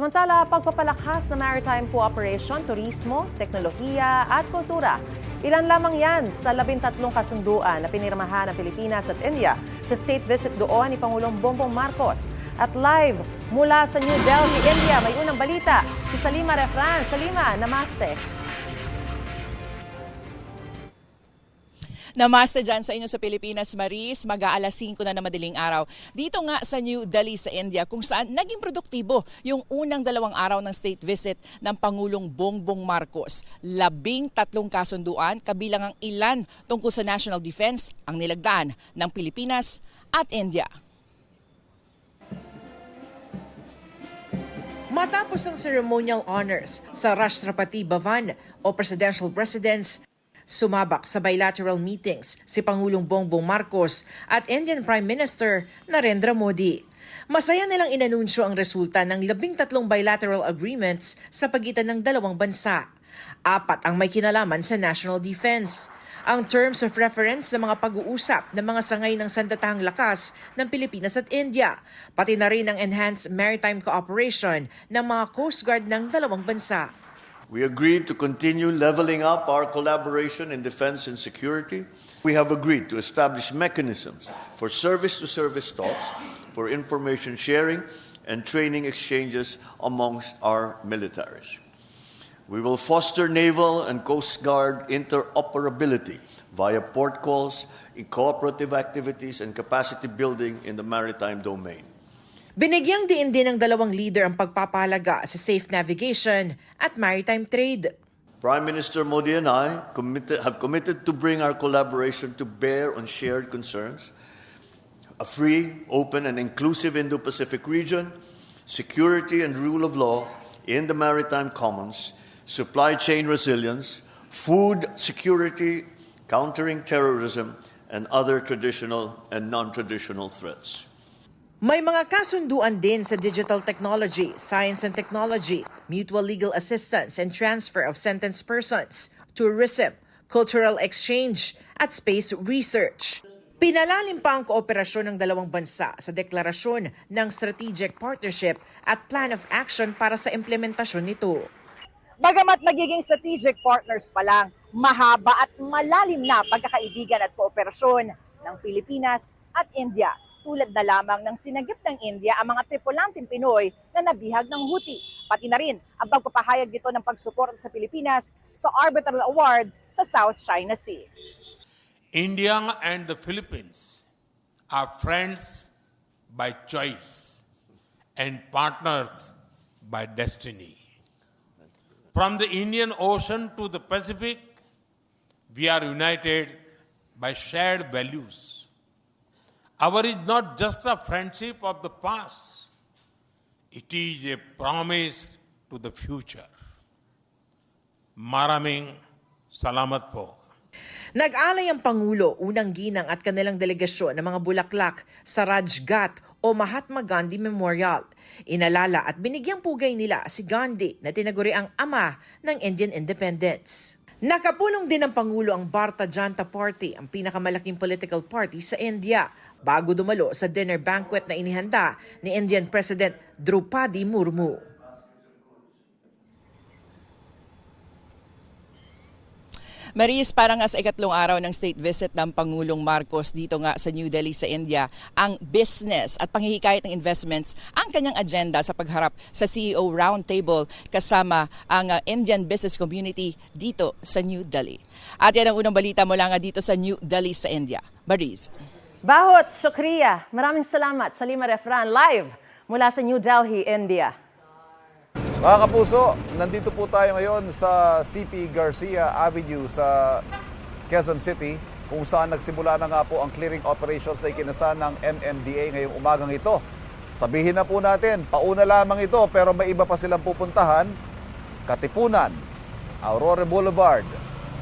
Samantala, pagpapalakas ng maritime cooperation, turismo, teknolohiya at kultura. Ilan lamang yan sa labintatlong kasunduan na pinirmahan ng Pilipinas at India sa state visit doon ni Pangulong Bongbong Marcos. At live mula sa New Delhi, India, may unang balita si Salima Refran. Salima, namaste. Namaste dyan sa inyo sa Pilipinas, Maris. Mag-aalas 5 na na madaling araw. Dito nga sa New Delhi sa India kung saan naging produktibo yung unang dalawang araw ng state visit ng Pangulong Bongbong Marcos. Labing tatlong kasunduan, kabilang ang ilan tungkol sa national defense ang nilagdaan ng Pilipinas at India. Matapos ang ceremonial honors sa Rashtrapati Bhavan o Presidential Residence, sumabak sa bilateral meetings si Pangulong Bongbong Marcos at Indian Prime Minister Narendra Modi. Masaya nilang inanunsyo ang resulta ng labing tatlong bilateral agreements sa pagitan ng dalawang bansa. Apat ang may kinalaman sa national defense. Ang terms of reference ng mga pag-uusap ng mga sangay ng sandatahang lakas ng Pilipinas at India, pati na rin ang enhanced maritime cooperation ng mga Coast Guard ng dalawang bansa. We agreed to continue leveling up our collaboration in defense and security. We have agreed to establish mechanisms for service to service talks, for information sharing, and training exchanges amongst our militaries. We will foster naval and coast guard interoperability via port calls, in cooperative activities, and capacity building in the maritime domain. Binigyang diin din ng dalawang leader ang pagpapahalaga sa safe navigation at maritime trade. Prime Minister Modi and I committed, have committed to bring our collaboration to bear on shared concerns a free, open, and inclusive Indo Pacific region, security and rule of law in the maritime commons, supply chain resilience, food security, countering terrorism, and other traditional and non traditional threats. May mga kasunduan din sa digital technology, science and technology, mutual legal assistance and transfer of sentenced persons, tourism, cultural exchange, at space research. Pinalalim pa ang kooperasyon ng dalawang bansa sa deklarasyon ng strategic partnership at plan of action para sa implementasyon nito. Bagamat magiging strategic partners pa lang, mahaba at malalim na pagkakaibigan at kooperasyon ng Pilipinas at India. Tulad na lamang ng sinagip ng India ang mga tripulanteng Pinoy na nabihag ng Houthi. Pati na rin ang pagpapahayag dito ng pagsuporta sa Pilipinas sa Arbitral Award sa South China Sea. India and the Philippines are friends by choice and partners by destiny. From the Indian Ocean to the Pacific, we are united by shared values. Our is not just a friendship of the past, it is a promise to the future. Maraming salamat po. Nag-alay ang Pangulo, unang ginang at kanilang delegasyon ng mga bulaklak sa Rajgat o Mahatma Gandhi Memorial. Inalala at binigyang pugay nila si Gandhi na tinaguri ang ama ng Indian independence. Nakapulong din ng Pangulo ang Bharata Janta Party, ang pinakamalaking political party sa India, bago dumalo sa dinner banquet na inihanda ni Indian President Draupadi Murmu. Maris, para nga sa ikatlong araw ng state visit ng Pangulong Marcos dito nga sa New Delhi sa India, ang business at panghihikayat ng investments ang kanyang agenda sa pagharap sa CEO Roundtable kasama ang uh, Indian business community dito sa New Delhi. At yan ang unang balita mula nga dito sa New Delhi sa India. Maris. Bahot, Shukriya. Maraming salamat. Salima Refran, live mula sa New Delhi, India. Mga kapuso, nandito po tayo ngayon sa CP Garcia Avenue sa Quezon City kung saan nagsimula na nga po ang clearing operations na ikinasan ng MMDA ngayong umagang ito. Sabihin na po natin, pauna lamang ito pero may iba pa silang pupuntahan. Katipunan, Aurora Boulevard,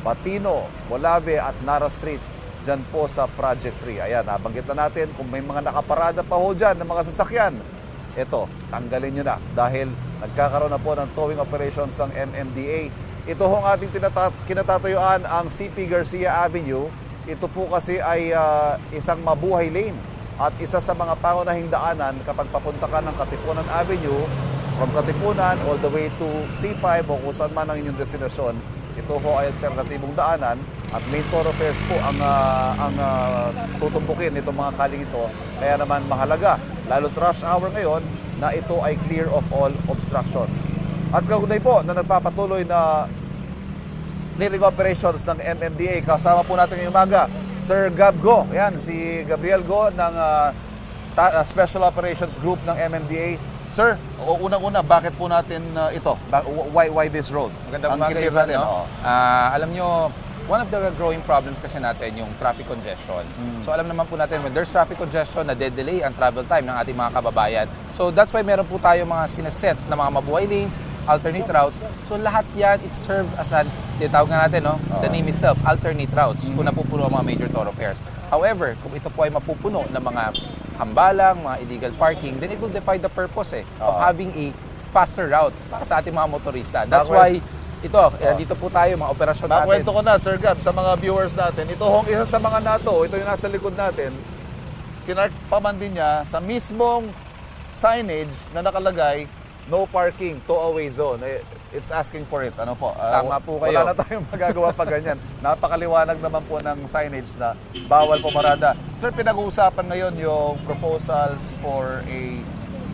Patino, Molave at Nara Street dyan po sa Project 3. Ayan, nabanggit na natin kung may mga nakaparada pa ho dyan ng mga sasakyan. Ito, tanggalin nyo na dahil nagkakaroon na po ng towing operations ng MMDA. Ito hong ating tinata- kinatatayuan ang CP Garcia Avenue. Ito po kasi ay ah, isang mabuhay lane at isa sa mga pangunahing daanan kapag papunta ka ng Katipunan Avenue from Katipunan all the way to C5 o kung saan man ang inyong destinasyon, ito ho ay alternatibong daanan at main thoroughfares po ang, ah, ang ah, tutumbukin itong mga kaling ito. Kaya naman mahalaga, lalo rush hour ngayon, na ito ay clear of all obstructions. At kaugnay po na nagpapatuloy na clearing operations ng MMDA. Kasama po natin ngayong umaga, Sir Gab Go. Yan, si Gabriel Go ng ah, Special Operations Group ng MMDA. Sir, unang-una, bakit po natin ah, ito? Ba- why, why this road? Magandang Ang umaga, Ivan. natin, No? Ah, alam nyo, one of the growing problems kasi natin yung traffic congestion. Mm. So alam naman po natin, when there's traffic congestion, na-delay ang travel time ng ating mga kababayan. So that's why meron po tayo mga sineset na mga mabuhay lanes, alternate routes. So lahat yan, it serves as an, tinatawag nga natin, no? the name itself, alternate routes, kung napupuno ang mga major thoroughfares. However, kung ito po ay mapupuno ng mga hambalang, mga illegal parking, then it will defy the purpose eh, of Oo. having a faster route para sa ating mga motorista. That's why ito, eh, dito po tayo, mga operasyon natin. Makwento ko na, Sir Gab, sa mga viewers natin. Ito hong isa sa mga nato, ito yung nasa likod natin. Pinark pa man din niya sa mismong signage na nakalagay, no parking, tow away zone. Eh, It's asking for it. Ano po? Ah, Tama po kayo. Wala na tayong magagawa pa ganyan. Napakaliwanag naman po ng signage na bawal pumarada. Sir, pinag-uusapan ngayon yung proposals for a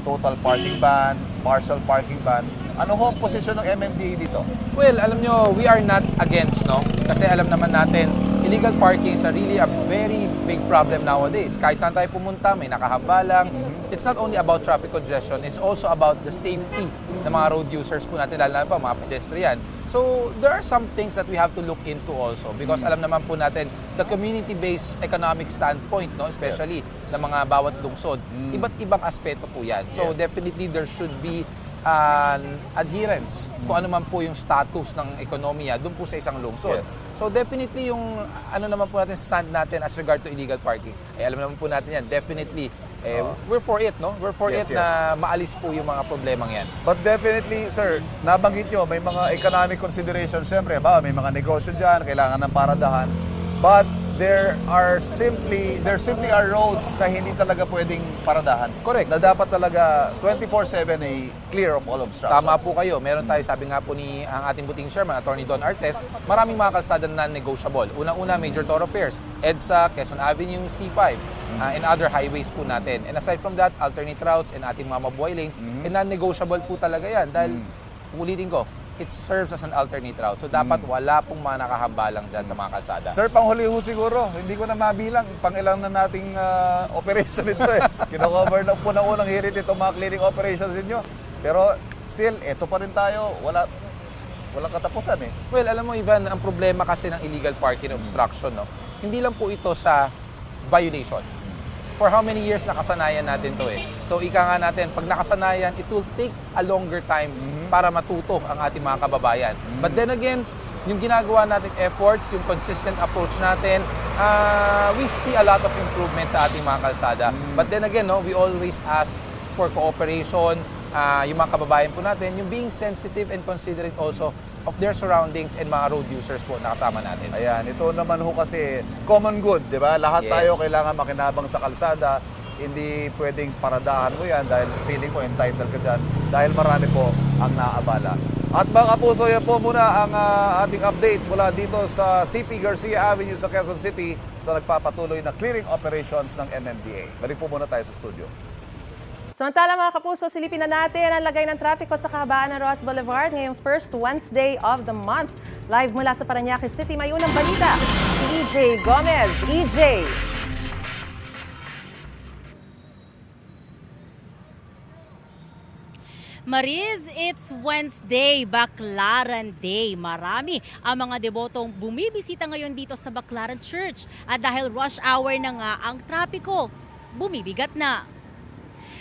total parking ban, partial parking ban. Ano ho ang posisyon ng MMDA dito? Well, alam nyo, we are not against, no? Kasi alam naman natin, illegal parking is a really a very big problem nowadays. Kahit saan tayo pumunta, may nakahambalang. It's not only about traffic congestion, it's also about the safety ng mga road users po natin, lalo na pa mga pedestrian. So, there are some things that we have to look into also because alam naman po natin, the community-based economic standpoint, no, especially ng mga bawat lungsod, iba't ibang aspeto po yan. So, Yes. definitely there should be an adherence kung ano man po yung status ng ekonomiya doon po sa isang lungsod. Yes. So definitely yung ano naman po natin stand natin as regard to illegal parking. Eh alam naman po natin yan, definitely eh, we're for it, no? We're for Yes, it na maalis po yung mga problemang yan. But definitely, sir, nabanggit nyo, may mga economic considerations. Siyempre, ba, may mga negosyo dyan, kailangan ng paradahan. But there are simply, there simply are roads na hindi talaga pwedeng paradahan. Correct. Na dapat talaga 24-7 ay clear of all obstructions. Tama po kayo. Meron tayo, sabi nga po ni ang ating buting chairman, Attorney Don Artes, maraming mga kalsada na non-negotiable. Unang-una, major thoroughfares, EDSA, Quezon Avenue, C5, uh, and other highways po natin. And aside from that, alternate routes and ating mga mabuhay lanes, and non-negotiable po talaga yan. Dahil, ulitin ko, it serves as an alternate route. So dapat wala pong mga nakahambalang dyan sa mga kalsada. Sir, panghuli ho siguro, hindi ko na mabilang, pangilang na nating ah, operation ito eh. Kino-cover na po na unang hirit itong mga clearing operations ninyo. Pero still, eto pa rin tayo, wala, walang katapusan eh. Well, alam mo Ivan, ang problema kasi ng illegal parking obstruction, no? Hindi lang po ito sa violation. For how many years nakasanayan natin to eh. So ika nga natin, pag nakasanayan, it will take a longer time para matuto ang ating mga kababayan. But then again, yung ginagawa nating efforts, yung consistent approach natin, ah, we see a lot of improvement sa ating mga kalsada. But then again, no, we always ask for cooperation, ah, yung mga kababayan po natin, yung being sensitive and considerate also of their surroundings and mga road users po na kasama natin. Ayan, ito naman ho kasi common good, di ba? Lahat Yes. tayo kailangan makinabang sa kalsada. Hindi pwedeng paradahan mo yan dahil feeling mo entitled ka dyan dahil marami po ang naabala. At mga kapuso, yan po muna ang ah, ating update mula dito sa CP Garcia Avenue sa Quezon City sa nagpapatuloy na clearing operations ng MMDA. Balik po muna tayo sa studio. Samantala mga kapuso, silipin na natin ang lagay ng trapiko sa kahabaan ng Ross Boulevard ngayong first Wednesday of the month. Live mula sa Paranaque City, may unang balita. Si EJ Gomez. EJ! Mariz, it's Wednesday, Baclaran Day. Marami ang mga debotong bumibisita ngayon dito sa Baclaran Church. At dahil rush hour na nga ang trapiko, bumibigat na.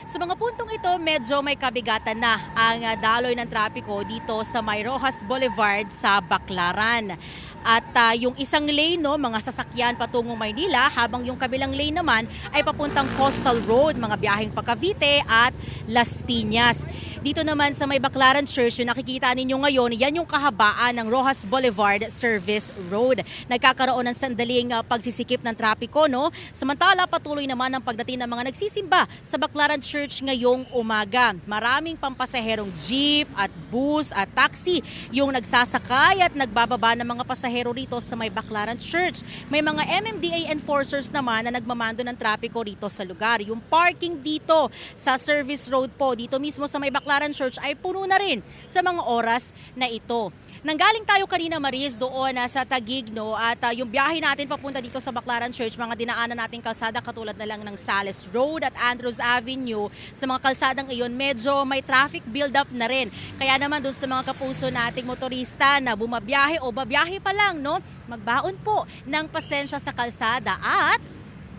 Sa mga puntong ito, medyo may kabigatan na ang daloy ng trapiko dito sa May Rojas Boulevard sa Baclaran. At ah, yung isang lane, no, mga sasakyan patungong Maynila, habang yung kabilang lane naman ay papuntang Coastal Road, mga biyaheng pa Cavite at Las Piñas. Dito naman sa may Baclaran Church, yung nakikita ninyo ngayon, yan yung kahabaan ng Rojas Boulevard Service Road. Nagkakaroon ng sandaling ah, pagsisikip ng trapiko, no? Samantala, patuloy naman ang pagdating ng mga nagsisimba sa Baclaran Church ngayong umaga. Maraming pampasaherong jeep at bus at taxi yung nagsasakay at nagbababa ng mga pasahero rito sa may Baclaran Church. May mga MMDA enforcers naman na nagmamando ng trapiko rito sa lugar. Yung parking dito sa Service Road po, dito mismo sa may Baclaran Church ay puno na rin sa mga oras na ito. Nanggaling tayo kanina Maris doon ah, sa Tagig at ah, yung biyahe natin papunta dito sa Baclaran Church mga dinaanan nating kalsada katulad na lang ng Sales Road at Andrews Avenue sa mga kalsadang iyon medyo may traffic build up na rin. Kaya naman doon sa mga kapuso nating motorista na bumabiyahe o babiyahe pa lang no magbaon po ng pasensya sa kalsada at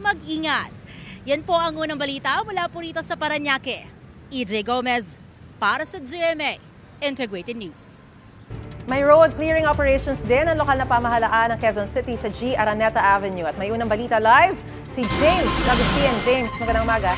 mag-ingat. Yan po ang unang balita mula po rito sa Paranaque. EJ Gomez para sa GMA Integrated News. May road clearing operations din ang lokal na pamahalaan ng Quezon City sa G. Araneta Avenue. At may unang balita live, si James Agustin. James, magandang umaga.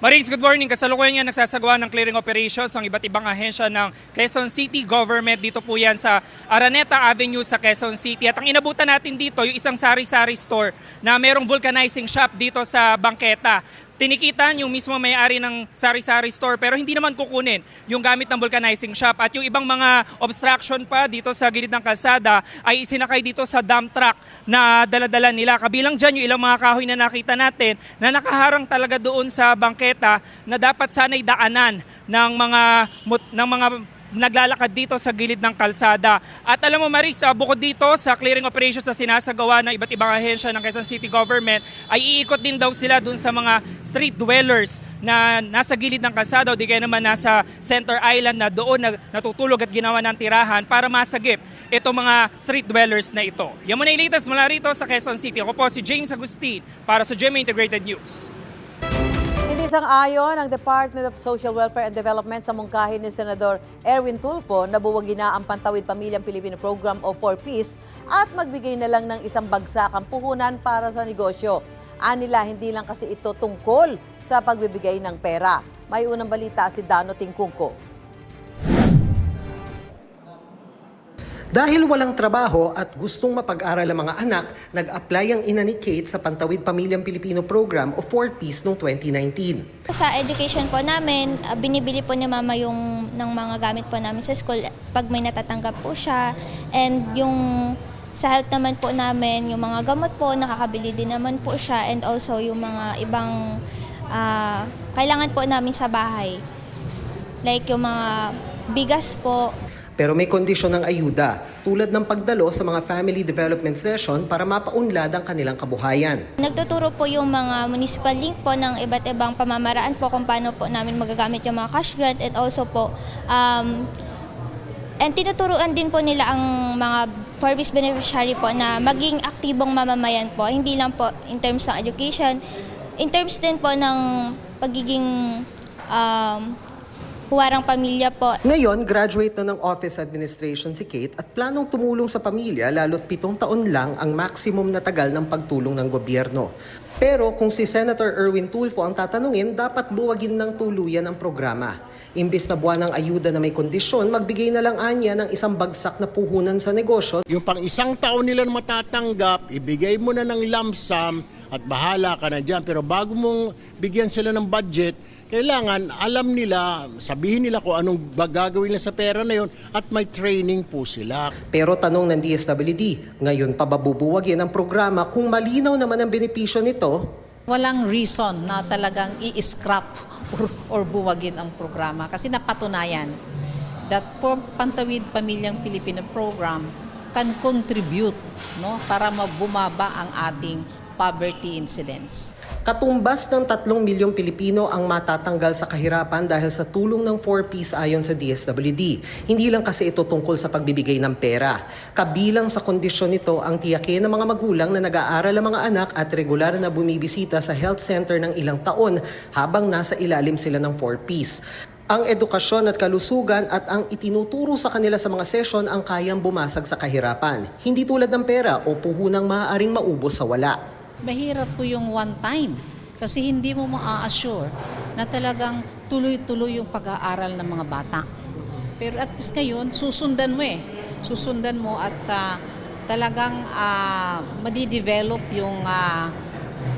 Maris, good morning. Kasalukuyan yan nagsasagawa ng clearing operations ang iba't ibang ahensya ng Quezon City Government. Dito po yan sa Araneta Avenue sa Quezon City. At ang inabutan natin dito, yung isang sari-sari store na merong vulcanizing shop dito sa Bangketa. Tinikitan yung mismo may-ari ng sari-sari store pero hindi naman kukunin yung gamit ng vulcanizing shop at yung ibang mga obstruction pa dito sa gilid ng kalsada ay isinakay dito sa dump truck na daladala nila. Kabilang dyan yung ilang mga kahoy na nakita natin na nakaharang talaga doon sa bangketa na dapat sana'y daanan ng mga ng mga naglalakad dito sa gilid ng kalsada. At alam mo Maris, ah, bukod dito sa clearing operations na sinasagawa ng iba't ibang ahensya ng Quezon City Government, ay iikot din daw sila dun sa mga street dwellers na nasa gilid ng kalsada o di kaya naman nasa center island na doon na natutulog at ginawa ng tirahan para masagip itong mga street dwellers na ito. Yan muna yung latest mula rito sa Quezon City. Ako po si James Agustin para sa GMA Integrated News. Sang-ayon ang Department of Social Welfare and Development sa mungkahi ni Senador Erwin Tulfo na buwagin na ang Pantawid Pamilyang Pilipino Program o 4Ps at magbigay na lang ng isang bagsak ang puhunan para sa negosyo. Anila, hindi lang kasi ito tungkol sa pagbibigay ng pera. May unang balita si Dano Tingkungko. Dahil walang trabaho at gustong mapag-aral ang mga anak, nag-apply ang ina ni Kate sa Pantawid Pamilyang Pilipino Program o 4Ps noong 2019. Sa education po namin, ah, binibili po ni mama yung ng mga gamit po namin sa school pag may natatanggap po siya. And yung sa health naman po namin, yung mga gamot po, nakakabili din naman po siya. And also yung mga ibang ah, kailangan po namin sa bahay. Like yung mga bigas po, Pero may kondisyon ng ayuda, tulad ng pagdalo sa mga family development session para mapaunlad ang kanilang kabuhayan. Nagtuturo po yung mga municipal link po ng iba't ibang pamamaraan po kung paano po namin magagamit yung mga cash grant and also po um, and tinuturuan din po nila ang mga service beneficiary po na maging aktibong mamamayan po, hindi lang po in terms ng education, in terms din po ng pagiging um, huwarang pamilya po. Ngayon, graduate na ng Office Administration si Kate at planong tumulong sa pamilya lalo't pitong taon lang ang maximum na tagal ng pagtulong ng gobyerno. Pero kung si Senator Erwin Tulfo ang tatanungin, dapat buwagin ng tuluyan ang programa. Imbis na buwan ng ayuda na may kondisyon, magbigay na lang anya ng isang bagsak na puhunan sa negosyo Yung pang isang taon nila matatanggap, ibigay mo na ng lump sum at bahala ka na dyan. Pero bago mong bigyan sila ng budget, kailangan alam nila, sabihin nila kung anong gagawin nila sa pera na yon at may training po sila. Pero tanong ng DSWD, ngayon pa ba bubuwagin ang programa kung malinaw naman ang benepisyo nito? Walang reason na talagang i-scrap or, or buwagin ang programa kasi napatunayan that for Pantawid Pamilyang Pilipino Program can contribute no para mabumaba ang ating poverty incidence. Katumbas ng 3 milyong Pilipino ang matatanggal sa kahirapan dahil sa tulong ng 4Ps ayon sa DSWD. Hindi lang kasi ito tungkol sa pagbibigay ng pera. Kabilang sa kondisyon nito ang tiyakin ng mga magulang na nag-aaral ang mga anak at regular na bumibisita sa health center ng ilang taon habang nasa ilalim sila ng 4Ps. Ang edukasyon at kalusugan at ang itinuturo sa kanila sa mga session ang kayang bumasag sa kahirapan. Hindi tulad ng pera o puhunang maaaring maubos sa wala. Mahirap po yung one time kasi hindi mo maa-assure na talagang tuloy-tuloy yung pag-aaral ng mga bata. Pero at least ngayon, susundan mo eh. Susundan mo at ah, talagang uh, madidevelop yung ah,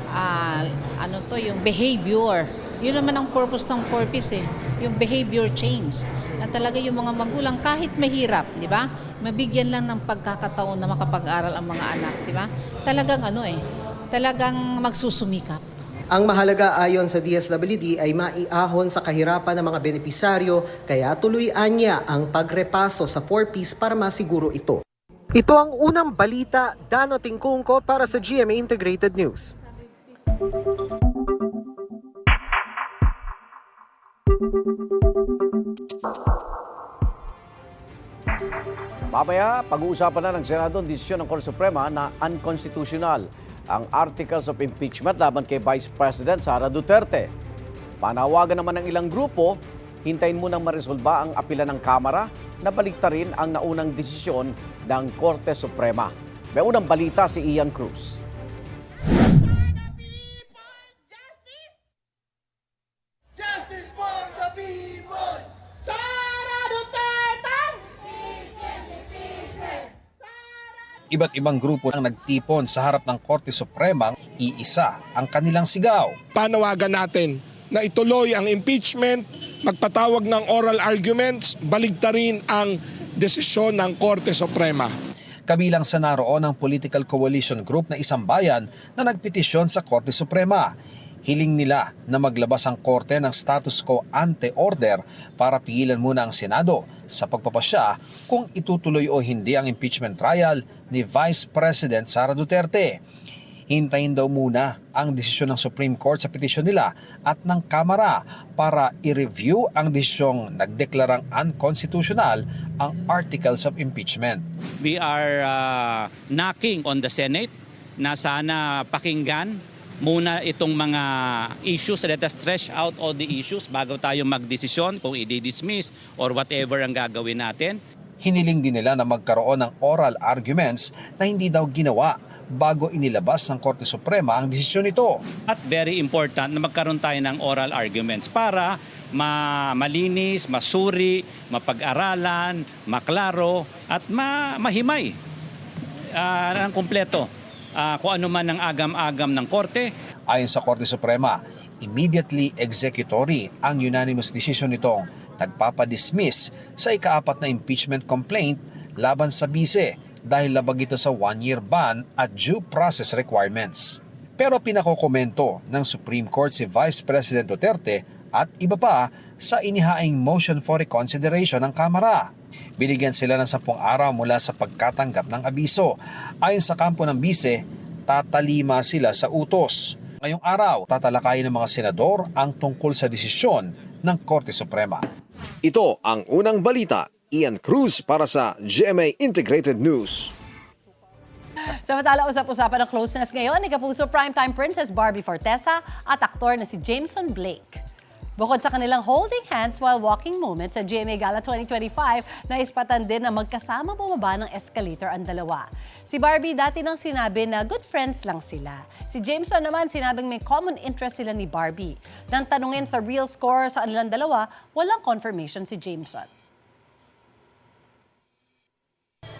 ah, ano to, yung behavior. Yun naman ang purpose ng purpose eh, yung behavior change. Na talaga yung mga magulang kahit mahirap, di ba? Mabigyan lang ng pagkakataon na makapag-aral ang mga anak, di ba? Talagang ano eh, talagang magsusumikap. Ang mahalaga ayon sa DSWD ay maiahon sa kahirapan ng mga benepisaryo kaya tuluyan niya ang pagrepaso sa 4Ps para masiguro ito. Ito ang unang balita, Dano Tingkungko para sa GMA Integrated News. Mamaya, pag-uusapan na ng Senado ang desisyon ng Korte Suprema na unconstitutional ang articles of impeachment laban kay Vice President Sara Duterte. Panawagan naman ng ilang grupo, hintayin munang maresolba ang apila ng Kamara na baliktarin ang naunang desisyon ng Korte Suprema. May unang balita si Ian Cruz. Iba't ibang grupo ang nagtipon sa harap ng Korte Suprema, iisa ang kanilang sigaw. Panawagan natin na ituloy ang impeachment, magpatawag ng oral arguments, baligtarin ang desisyon ng Korte Suprema. Kabilang sa naroon ang political coalition group na isang bayan na nagpetisyon sa Korte Suprema. Hiling nila na maglabas ang korte ng status quo ante order para pigilan muna ang Senado sa pagpapasya kung itutuloy o hindi ang impeachment trial ni Vice President Sara Duterte. Hintayin daw muna ang desisyon ng Supreme Court sa petisyon nila at ng Kamara para i-review ang desisyong nagdeklarang unconstitutional ang articles of impeachment. We are uh, knocking on the Senate na sana pakinggan muna itong mga issues. Let us stretch out all the issues bago tayo magdesisyon kung i-dismiss or whatever ang gagawin natin. Hiniling din nila na magkaroon ng oral arguments na hindi daw ginawa bago inilabas ng Korte Suprema ang desisyon nito. At very important na magkaroon tayo ng oral arguments para ma malinis, masuri, mapag-aralan, maklaro at ma mahimay uh, ng kumpleto uh, kung ano man ang agam-agam ng korte. Ayon sa Korte Suprema, immediately executory ang unanimous decision nitong nagpapadismiss sa ikaapat na impeachment complaint laban sa bise dahil labag ito sa one-year ban at due process requirements. Pero pinakokomento ng Supreme Court si Vice President Duterte at iba pa sa inihaing motion for reconsideration ng Kamara. Binigyan sila ng 10 araw mula sa pagkatanggap ng abiso. Ayon sa kampo ng bise, tatalima sila sa utos. Ngayong araw, tatalakayin ng mga senador ang tungkol sa desisyon ng Korte Suprema. Ito ang unang balita. Ian Cruz para sa GMA Integrated News. Samantala, usap-usapan ng closeness ngayon ni Kapuso Primetime Princess Barbie Fortesa at aktor na si Jameson Blake. Bukod sa kanilang holding hands while walking moments sa GMA Gala 2025, naispatan din na magkasama bumaba ng escalator ang dalawa. Si Barbie dati nang sinabi na good friends lang sila. Si Jameson naman sinabing may common interest sila ni Barbie. Nang tanungin sa real score sa kanilang dalawa, walang confirmation si Jameson.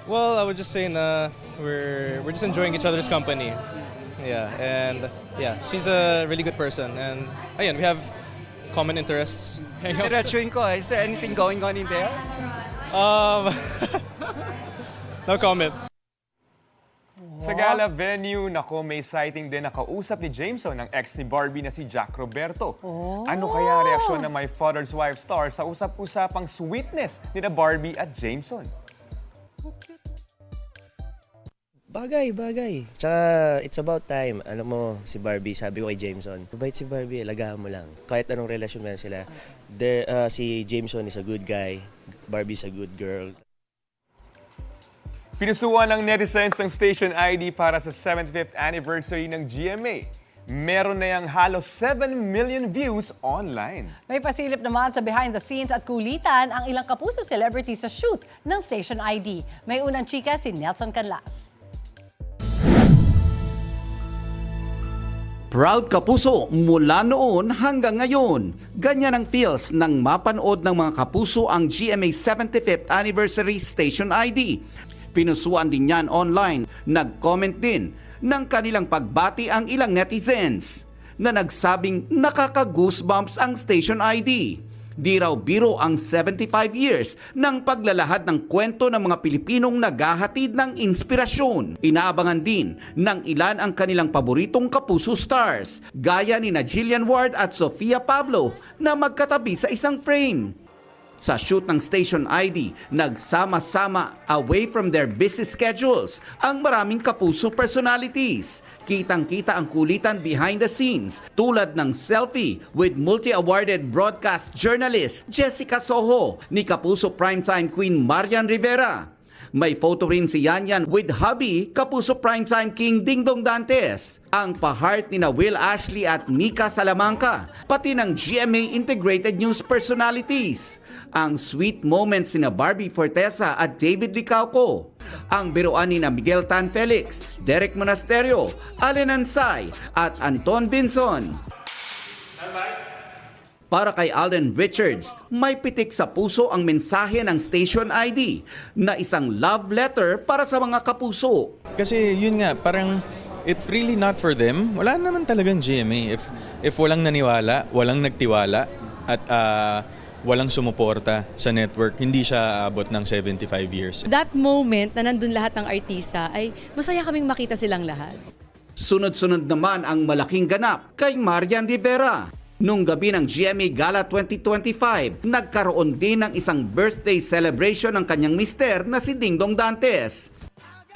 Well, I would just say na we're we're just enjoying each other's company. Yeah, and yeah, she's a really good person, and again, we have common interests. Diretsuin ko, is there anything going on in there? Um, no comment. Sa gala venue, nako may sighting din nakausap ni Jameson ng ex ni Barbie na si Jack Roberto. Ano kaya ang reaksyon ng My Father's Wife star sa usap-usapang sweetness ni na Barbie at Jameson? Bagay, bagay. Tsaka, it's about time. Alam mo, si Barbie, sabi ko kay Jameson, mabait si Barbie, alagaan mo lang. Kahit anong relasyon meron sila, there, uh, si Jameson is a good guy, Barbie's a good girl. Pinusuan ng netizens ng station ID para sa 75th anniversary ng GMA. meron na yung halos 7 million views online. May pasilip naman sa behind the scenes at kulitan ang ilang kapuso celebrity sa shoot ng Station ID. May unang chika si Nelson Canlas. Proud kapuso mula noon hanggang ngayon. Ganyan ang feels nang mapanood ng mga kapuso ang GMA 75th Anniversary Station ID. Pinusuan din yan online. Nag-comment din ng kanilang pagbati ang ilang netizens na nagsabing nakaka-goosebumps ang Station ID. Di raw biro ang 75 years ng paglalahad ng kwento ng mga Pilipinong naghahatid ng inspirasyon. Inaabangan din ng ilan ang kanilang paboritong kapuso stars, gaya ni na Jillian Ward at Sofia Pablo na magkatabi sa isang frame. Sa shoot ng Station ID, nagsama-sama away from their busy schedules ang maraming kapuso personalities. Kitang-kita ang kulitan behind the scenes tulad ng selfie with multi-awarded broadcast journalist Jessica Soho ni Kapuso Primetime Queen Marian Rivera. May photo rin si Yanyan with hubby Kapuso Primetime King Dingdong Dantes. Ang pa-heart ni na Will Ashley at Nika Salamanca, pati ng GMA Integrated News personalities. Ang sweet moments ni na Barbie Fortesa at David Licauco. Ang biruan ni na Miguel Tan Felix, Derek Monasterio, Allen Ansay at Anton Vinson. Para kay Alden Richards, may pitik sa puso ang mensahe ng Station ID na isang love letter para sa mga kapuso. Kasi yun nga, parang it's really not for them. Wala naman talagang GMA. If, if walang naniwala, walang nagtiwala, at ah, walang sumuporta sa network, hindi siya abot ng 75 years. That moment na nandun lahat ng artista ay masaya kaming makita silang lahat. Sunod-sunod naman ang malaking ganap kay Marian Rivera. Nung gabi ng GMA Gala 2025, nagkaroon din ng isang birthday celebration ng kanyang mister na si Dingdong Dantes.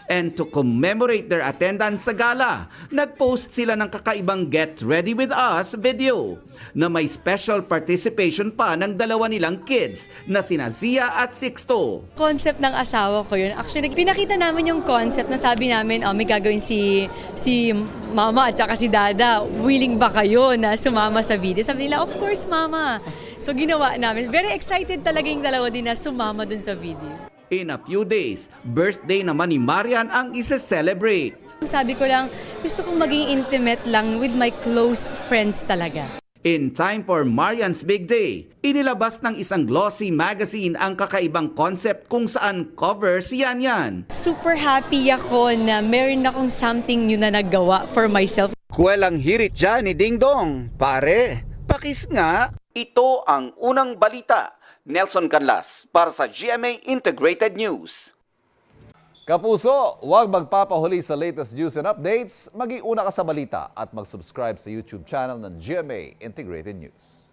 And to commemorate their attendance sa gala, nag-post sila ng kakaibang Get Ready With Us video na may special participation pa ng dalawa nilang kids na sina Zia at Sixto. Concept ng asawa ko yun. Actually, pinakita namin yung concept na sabi namin, oh, may gagawin si, si mama at saka si dada. Willing ba kayo na sumama sa video? Sabi nila, of course, mama. So ginawa namin. Very excited talaga yung dalawa din na sumama dun sa video. In a few days, birthday naman ni Marian ang isa-celebrate. Sabi ko lang, gusto kong maging intimate lang with my close friends talaga. In time for Marian's Big Day, inilabas ng isang glossy magazine ang kakaibang concept kung saan cover si Yan Yan. Super happy ako na meron akong something new na nagawa for myself. Kwelang hirit dyan ni Ding Dong. Pare, pakis nga. Ito ang unang balita. Nelson Canlas para sa GMA Integrated News. Kapuso, huwag magpapahuli sa latest news and updates. Maging una ka sa balita at mag-subscribe sa YouTube channel ng GMA Integrated News.